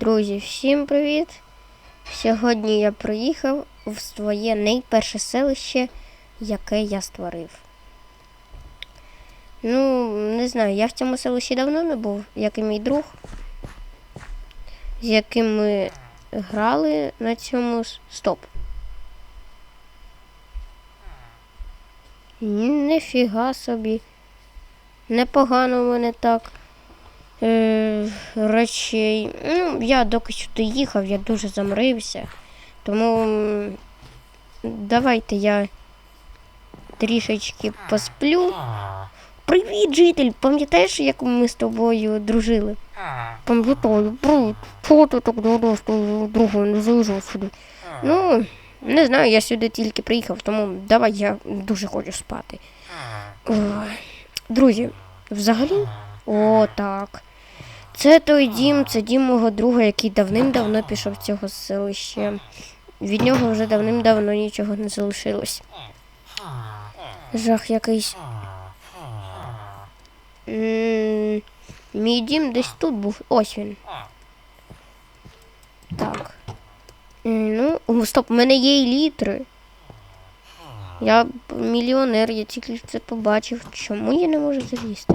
Друзі, всім привіт! Сьогодні я приїхав в своє найперше селище, яке я створив. Ну, не знаю, я в цьому селищі давно не був, як і мій друг, з яким ми грали на цьому стоп. Нифіга собі. Непогано мене так е, речей. Ну, я доки сюди їхав, я дуже замрився. Тому давайте я трішечки посплю. Привіт, житель! Пам'ятаєш, як ми з тобою дружили? Пам'ятаю, привіт. Чого ти так давно з другою не заїжджав сюди? Ну, не знаю, я сюди тільки приїхав, тому давай я дуже хочу спати. Друзі, взагалі, о, так. Це той дім, це дім мого друга, який давним-давно пішов з цього селища. Від нього вже давним-давно нічого не залишилось. Жах якийсь. М, Мій дім десь тут був. Ось він. Так. Ну, стоп, у мене є літри. Я мільйонер, я тільки це побачив. Чому я не можу залізти?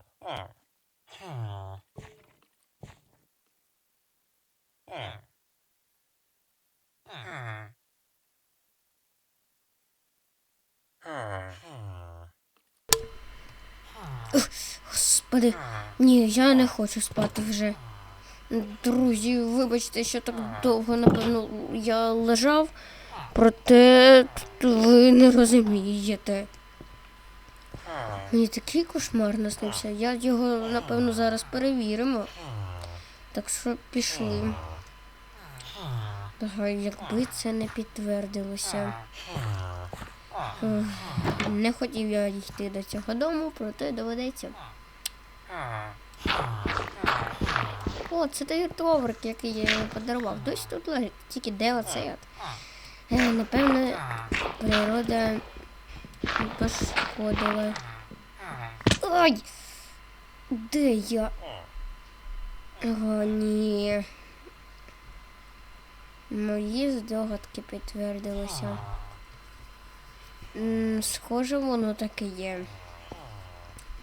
Господи, ні, я не хочу спати вже. Друзі, вибачте, що так довго, напевно, я лежав, проте ви не розумієте. Мені такий кошмар наснився. Я його, напевно, зараз перевіримо. Так що пішли. Якби це не підтвердилося. Не хотів я йти до цього дому, проте доведеться. О, це той товрик, який я йому подарував. Досі тут лежить, тільки де оцей от. Е, Напевно, природа пошкодила. Ай! Де я? О, ні. Мої здогадки підтвердилися. М, Схоже, воно таке є.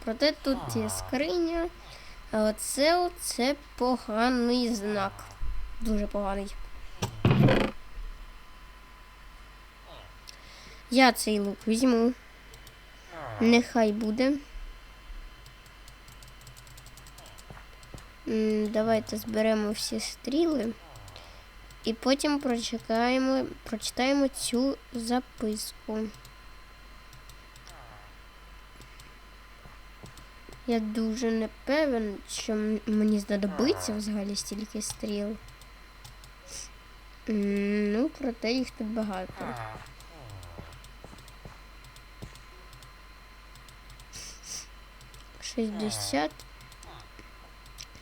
Проте тут є скриня, а оце оце поганий знак. Дуже поганий. Я цей лук візьму. Нехай буде. Давайте зберемо всі стріли. І потім прочекаємо, прочитаємо цю записку. Я дуже не певен, що мені знадобиться взагалі стільки стріл. Ну, проте їх тут багато. Шістдесят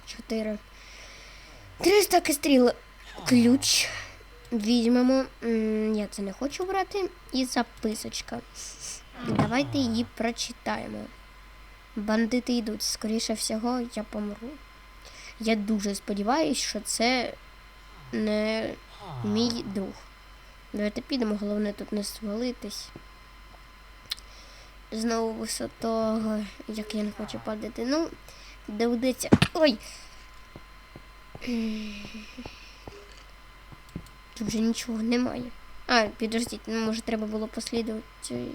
чотири. Три стаки стріл. Ключ. Візьмемо. Я це не хочу брати. І записочка. Давайте її прочитаємо. Бандити йдуть, скоріше всього, я помру. Я дуже сподіваюся, що це не мій друг. Давайте підемо, головне тут не свалитись. знову висотого, як я не хочу падати. Ну, доведеться. Ой! Тут вже нічого немає. А, підождіть, ну може треба було послідувати.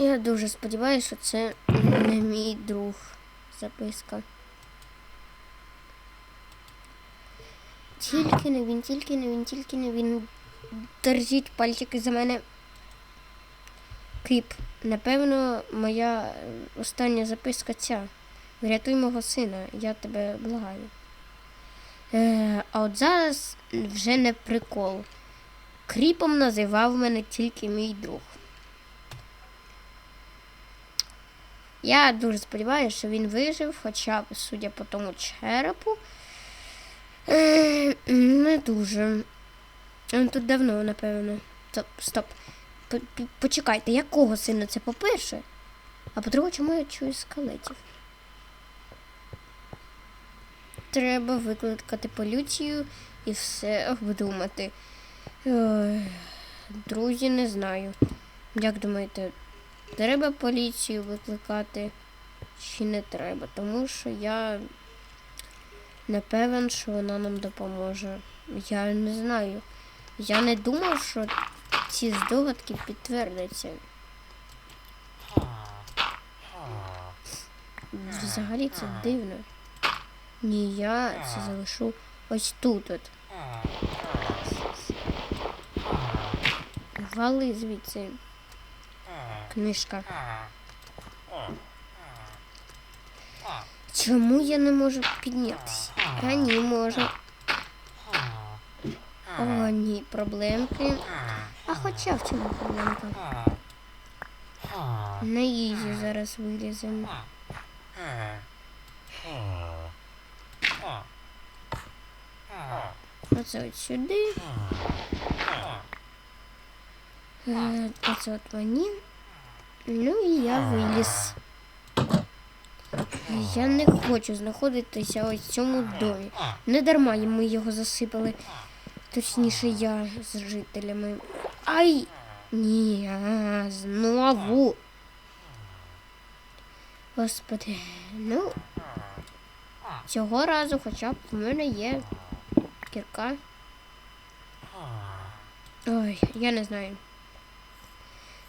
Я дуже сподіваюся, що це не мій друг записка. Тільки не він, тільки не він, тільки не він. Держіть пальчики за мене. Кип. Напевно, моя е, остання записка ця. Врятуй мого сина, я тебе благаю. Е, а от зараз вже не прикол. Кріпом називав мене тільки мій друг. Я дуже сподіваюся, що він вижив, хоча судя по тому черепу. Е, не дуже. Він тут давно, напевно. Стоп, стоп. Почекайте, якого сина це по-перше? А по-друге, чому я чую скелетів? Треба викликати поліцію і все обдумати. Друзі, не знаю. Як думаєте, треба поліцію викликати чи не треба? Тому що я не певен, що вона нам допоможе. Я не знаю. Я не думав, що ці здогадки підтвердяться. Взагалі це дивно. Ні, я це залишу ось тут. От. Вали звідси. Книжка. Чому я не можу піднятися? А ні, можу. О, ні, проблемки. А хоча в чому проблемка? На їзі зараз виліземо. Оце от сюди. Е, Оце от мені. Ну і я виліз. Я не хочу знаходитися ось в цьому домі. Не дарма ми його засипали. Точніше, я з жителями. Ай! Ні, а, знову. Господи, ну цього разу хоча б в мене є кірка. Ой, я не знаю.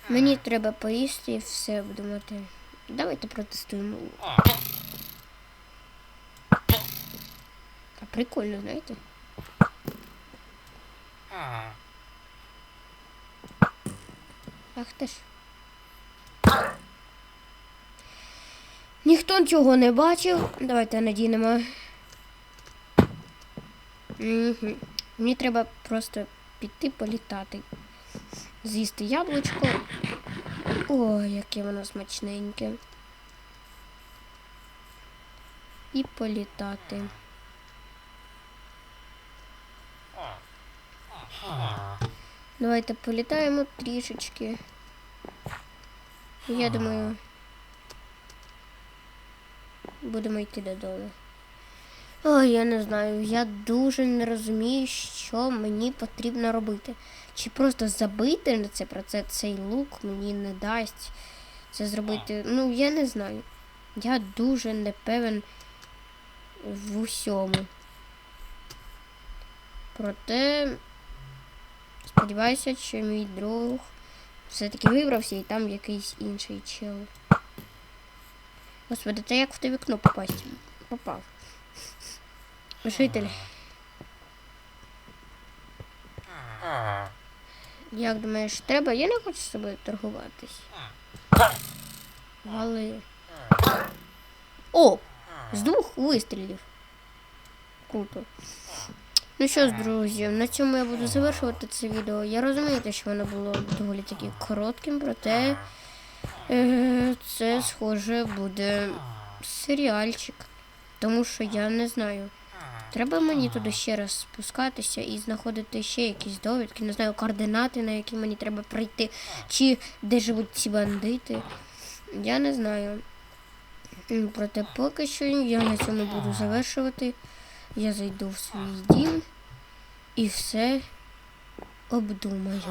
Мені треба поїсти і все обдумати. Давайте протестуємо. А прикольно, знаєте? Ах ти ж. Ніхто цього не бачив. Давайте надінемо. Угу. Мені треба просто піти політати. З'їсти яблучко. Ой, яке воно смачненьке. І політати. Давайте політаємо трішечки. Я думаю, будемо йти додому. Ой, я не знаю. Я дуже не розумію, що мені потрібно робити. Чи просто забити на це про це цей лук мені не дасть це зробити. Ну, я не знаю. Я дуже не певен в усьому. Проте сподіваюся, що мій друг все-таки вибрався і там якийсь інший чел. Господи, це як в те вікно попасть? Попав. Житель. Як думаєш, треба? Я не хочу з собою торгуватись. Вали. О! З двох вистрілів. Круто. Ну що ж, друзі, на цьому я буду завершувати це відео. Я розумію, що воно було доволі таки коротким, проте е, це схоже буде серіальчик. Тому що я не знаю. Треба мені туди ще раз спускатися і знаходити ще якісь довідки, не знаю, координати, на які мені треба прийти, чи де живуть ці бандити. Я не знаю. Проте поки що я на цьому буду завершувати. Я зайду в свій дім і все обдумаю.